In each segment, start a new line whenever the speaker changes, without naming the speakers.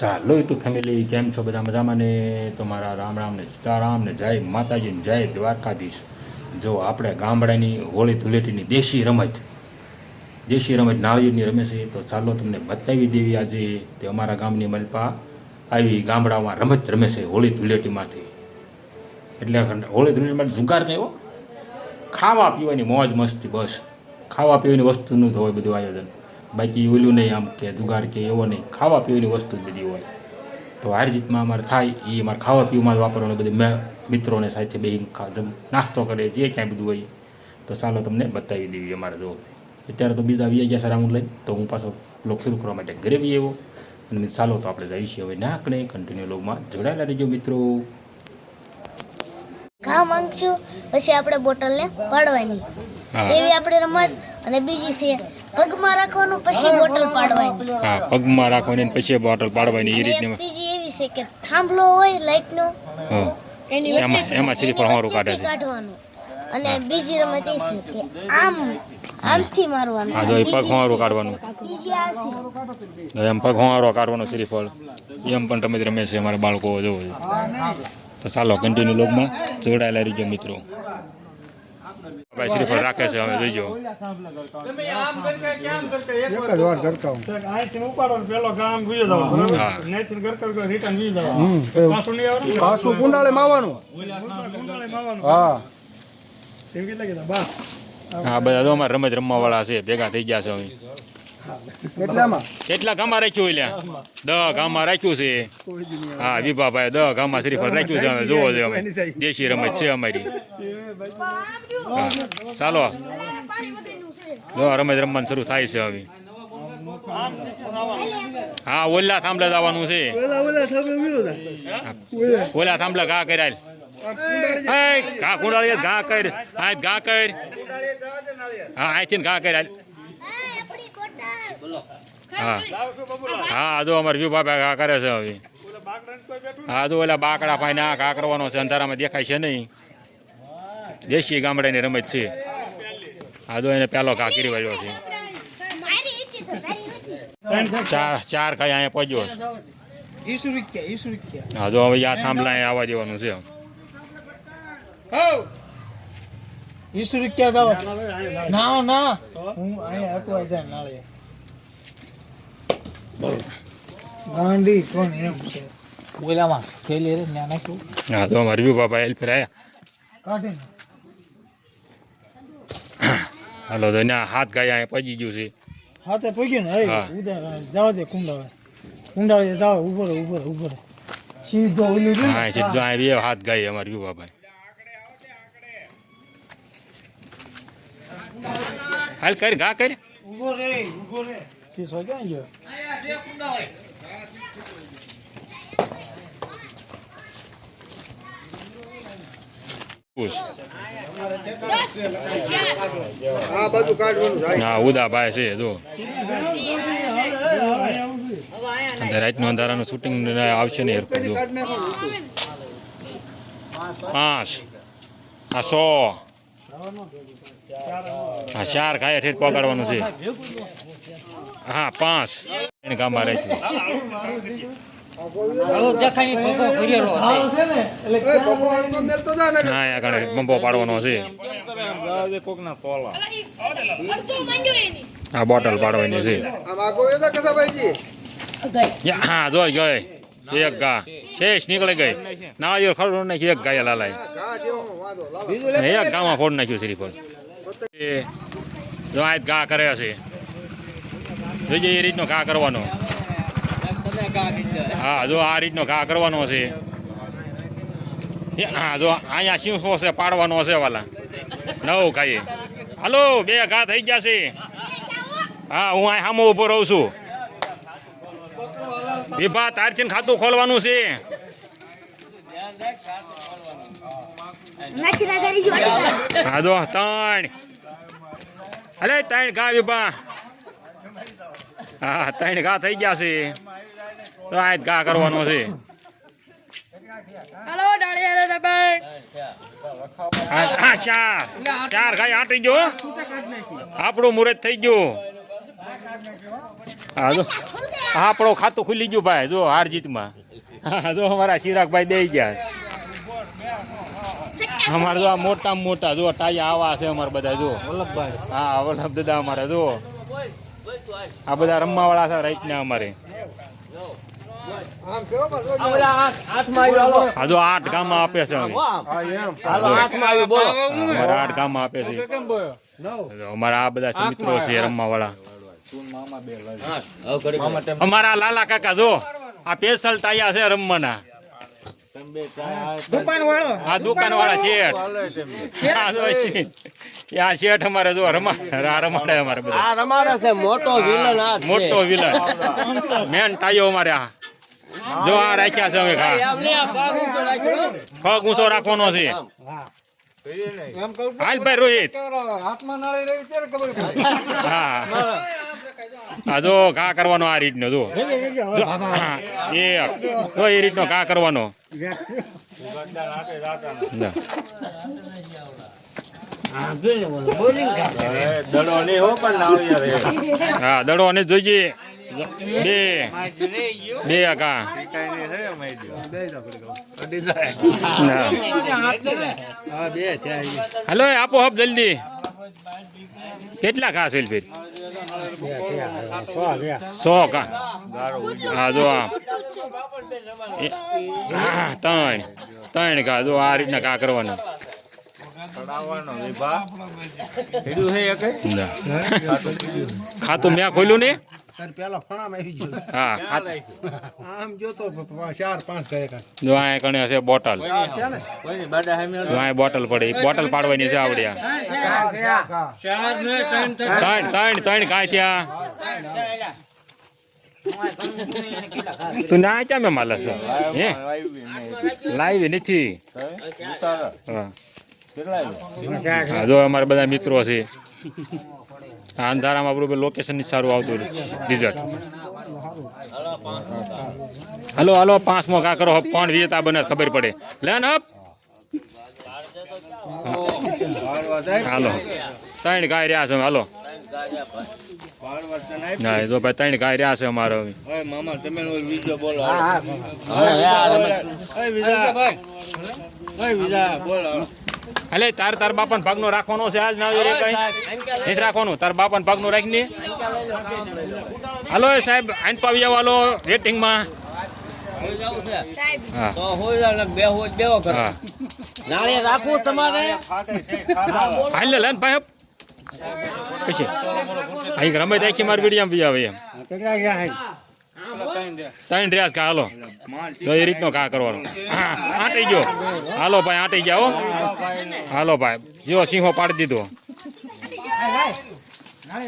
ચાલો YouTube family કેમ છો બધા મજામાં ને? તમારા રામ રામ ને સીતારામ ને જય માતાજી ને જય દ્વારકાધીશ. જો આપણે ગામડાની હોળી ધૂળેટીની દેશી રમત દેશી રમત નાળિયેરની રમે છે, તો ચાલો તમને બતાવી દેવી આજે તે અમારા ગામની મલપા આવી ગામડામાં રમત રમે છે હોળી ધૂળેટીમાંથી. એટલે હોળી ધૂળેટીમાં જુગાર નહીં એવો? ખાવા પીવાની મોજ મસ્તી બસ. ખાવા પીવાની વસ્તુનું જ હોય બધું આયોજન. બાકી ઓલું નહીં આમ કે જુગાર કે એવો નહીં. ખાવા પીવાની વસ્તુ જ બધી હોય. તો હાર જીતમાં અમારે થાય એ અમારે ખાવા પીવામાં જ વાપરવાનું બધું. મેં મિત્રોને સાથે બે નાસ્તો કરે જે ક્યાંય બધું હોય. તો ચાલો તમને બતાવી દેવી અમારે જો. અત્યારે તો બીજા આવી ગયા સારા હું લઈ તો હું પાછો બ્લોગ શરૂ કરવા માટે ઘરે બી આવ્યો. અને ચાલો તો આપણે જઈશું હવે નાકણે કન્ટિન્યુ લોગમાં જોડાયેલા રહેજો મિત્રો.
ઘા માંગશું પછી આપણે બોટલને પાડવાની એવી આપણે રમત અને બીજી છે પગમાં રાખવાનું પછી બોટલ પાડવાની.
હા પગમાં રાખવાની અને પછી બોટલ પાડવાની એ રીતની.
બીજી એવી છે કે થાંભલો હોય લાઈટનો
હા.
એની
એમાં એમાં શ્રી પણ હોરું કાઢે છે.
કાઢવાનું. અને બીજી રમત એ છે કે આમ આમથી મારવાનું.
હા જો એ પગ હોવારું કાઢવાનું.
બીજી આ છે.
એમ પગ હોવારો કાઢવાનો શ્રીફળ એમ પણ રમત રમે છે અમારા બાળકો જોવો છે તો ચાલો કન્ટિન્યુ લોગમાં જોડાયેલા રહીજો મિત્રો. ભાઈ શ્રીફળ રાખે છે હવે જોઈજો
એક જ વાર કરતા હું.
અહીંથી ઉપાડો ને પેલો ગામ ગુજર જાવ નેથી ગરકર કરી રિટર્ન ગુજર જાવ પાછું નહીં આવે ને?
પાછું કુંડાળે માવાનું.
કુંડાળે માવાનું
હા.
એમ કેટલા કીધા? બા
હા બધા તો અમારે રમત રમવા વાળા છે ભેગા થઈ ગયા છે હવે
કેટલામાં
કેટલા ગામમાં રાખ્યું એટલે દહ ગામમાં રાખ્યું છે. હા વિભાભાઈ દહ ગામમાં શ્રીફળ રાખ્યું છે અમે જોવો છે અમે. દેશી રમત છે અમારી. ચાલો. જો રમત રમવાનું શરૂ થાય છે હવે. હા ઓલા થાંભલા જવાનું છે. ઓલા થાંભલા ઘા કર્યા. હે, ઘા કુંડાળી ઘા કર હા ઘા કર હા અહીંથી ઘા કર્યા. હા. હા જો અમારે વિભાભાઈ ઘા કરે છે હવે. હા જો ઓલા બાકડા પાઈને આ ઘા કરવાનો છે અંધારામાં દેખાય છે નહીં. દેશી ગામડાની રમત છે. હા જો એને પેલો ઘા કરી વાળ્યો છે. ચાર ચાર ખાઈ અહીંયા પહોંચ્યો છે. હા જો હવે આ થાંભલા આવવા દેવાનું છે.
ઈસુ રૂપિયા જવા? ના ના હું? અહીંયા અટવાઈ જાય નાળે ગાંડી કોણ એમ છે?
બોલામાં થેલી રે ના નાખ્યું
હા તો અમારી બી બાપા આવ્યા
કાઢે ને
હાલો તો ના હાથ ગાય અહીંયા પજી ગયું છે.
હાથે પગ્યું ને?
હા.
હે ઉધર જવા દે કુંડાળે. કુંડાળે જાવ ઊભો રહે ઊભો સીધો ઓલું
હા સીધો અહીંયા બે હાથ ગાય અમારે વિભાભાઈ હાલ કર ઘા કર.
ઊભો રે ઊભો રે.
શીશો ક્યાં ગયો?
પૂછ
આ બાજુ કાઢવાનું
ઉદાભાઈ છે જો. રાતનું અંધારાનું શૂટિંગ આવશે ને
કાઢ
પાંચ આ સો. હા ચાર ખાયા ઠેઠ પગાડવાનું છે. હા પાંચ. એને ગામમાં રાખ્યું બંબો પાડવાનો છે. હા બોટલ પાડવાની છે. હા જોઈ ગઈ એક ગા. શેષ નીકળી ગઈ. નાળિયેર ખરું નાખી એક ગાય લાલાય. એક ગામાં ફોડ નાખ્યું શ્રી એ જો આ ગા કરે છે. જોઈએ એ રીતનો ઘા કરવાનો. હા, જો આ રીતનો ઘા કરવાનો છે. હા, જો અહીંયા શીંસો છે, પાડવાનો છે વાલા. નવ ખાઈએ હાલો, બે ઘા થઈ ગયા છે. હા, હું અહીં સામો ઊભો રહું છું. વિભા તારથી ખાતું ખોલવાનું છે. હા જો ત્રણ. અલે ત્રણ ઘા વિભા. હા ત્રણ ઘા થઈ ગયા છે. તો આ જ ઘા કરવાનો છે.
હલો ડાળિયા દાદા
હા હા, ચાર. ચાર ઘા આટી ગયો. આપણું મુહૂર્ત થઈ ગયું. હા જો. હા આપણો ખાતું ખુલી ગયું ભાઈ જો હાર જીતમાં. હા જો અમારા ચિરાગભાઈ દઈ ગયા. અમારે જો આ મોટા મોટા જો ટાયા આવા છે અમારે બધા જો.
વલ્લભભાઈ.
હા વલ્લભ દાદા અમારે જો. આ બધા રમવા વાળા છે રાઈટ ને અમારે. આઠ ગામમાં આપે છે અમે.
હા, એમ.
અમારા આઠ ગામમાં આપે છે. અમારા આ બધા મિત્રો છે રમવા વાળા અમારા લાલા કાકા જો આ પેશલ તાયા છે રમવાના.
દુકાન વાળો
આ દુકાન વાળા શેઠ. આ શેઠ. અમારે જો રમા રમાડે અમારે બધા.
રમાડે છે મોટો વિલન.
મોટો મેન ટાયો અમારે આ. જો આ રાખ્યા છે અમે
પગ ઊંચો
રાખવાનો છે. હાલ ભાઈ રોહિત.
હાથમાં નાળી રહી ત્યારે ખબર
હા. આ જો ઘા કરવાનો આ રીતનો જો જો, એ જો એ રીતનો ઘા કરવાનો. હા દડો ને જોઈએ બે બે હેલો હલો આપો હપ જલ્દી. કેટલા ઘા છે ફેર સો ઘા હા જો હા, ત્રણ. ત્રણ ઘા જો આ રીતના ઘા કરવાના. ખાતું મેં ખોલ્યું ને?
તારે પેલા ફણામાં આવી ગયું.
હા.
આમ જોતો પ- પ- ચાર પાંચ ગયા
જો આ કણે હશે બોટલ.
છે
જો બોટલ પડી. બોટલ પાડવાની છે આવડ્યા. ત્રણ ત્રણ ત્રણ કાંઈ ત્યાં તું ના ક્યાં મેં માલે છે હે? લાવી નથી. હા, જો અમારા બધા મિત્રો છે. આ અંધારામાં આપણું લોકેશનની સારું આવતું રિઝલ્ટ હલો હલો પાંચમો કા કરો કોણ વિજેતા બને ખબર પડે. લેન અપ હાલો. ત્રણ ગાય રહ્યા છે હાલો. ના એ ભાઈ ત્રણ ગાય રહ્યા છે અમારો હવે. અલે તાર તાર બાપાને ભાગનો રાખવાનો છે આજ ના રે કઈ. નથી રાખવાનું તાર બાપન ભાગનો રાખીને. હાલો એ સાહેબ આઈન પાવી જાવ હાલો વેટિંગમાં રમે આખી મારી વીડિયો આવે એમ. ત્રણ ડ્રેસ કા હાલો? તો એ રીતનો કા કરવાનો. આંટી ગયો. હાલો ભાઈ, આંટી ગયા હો. હાલો ભાઈ, જો સિંહો પાડી દીધો.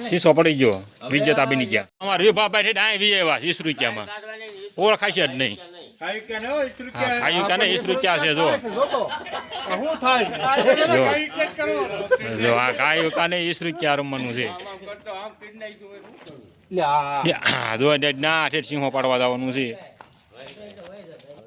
શીશો પડી ગયો. વિજેતા બની ગયા. અમારે વિભા ભાઈ ડાય વી આવ્યા વીસ રૂપિયામાં. ઓળખાશે જ નહીં. ખાયું કે ને વીસ રૂપિયા છે, જો. જો. આ ખાયું કાને વીસ રૂપિયા રમવાનું છે. જો ને ના ઠેઠ સિંહો પાડવા જવાનું છે.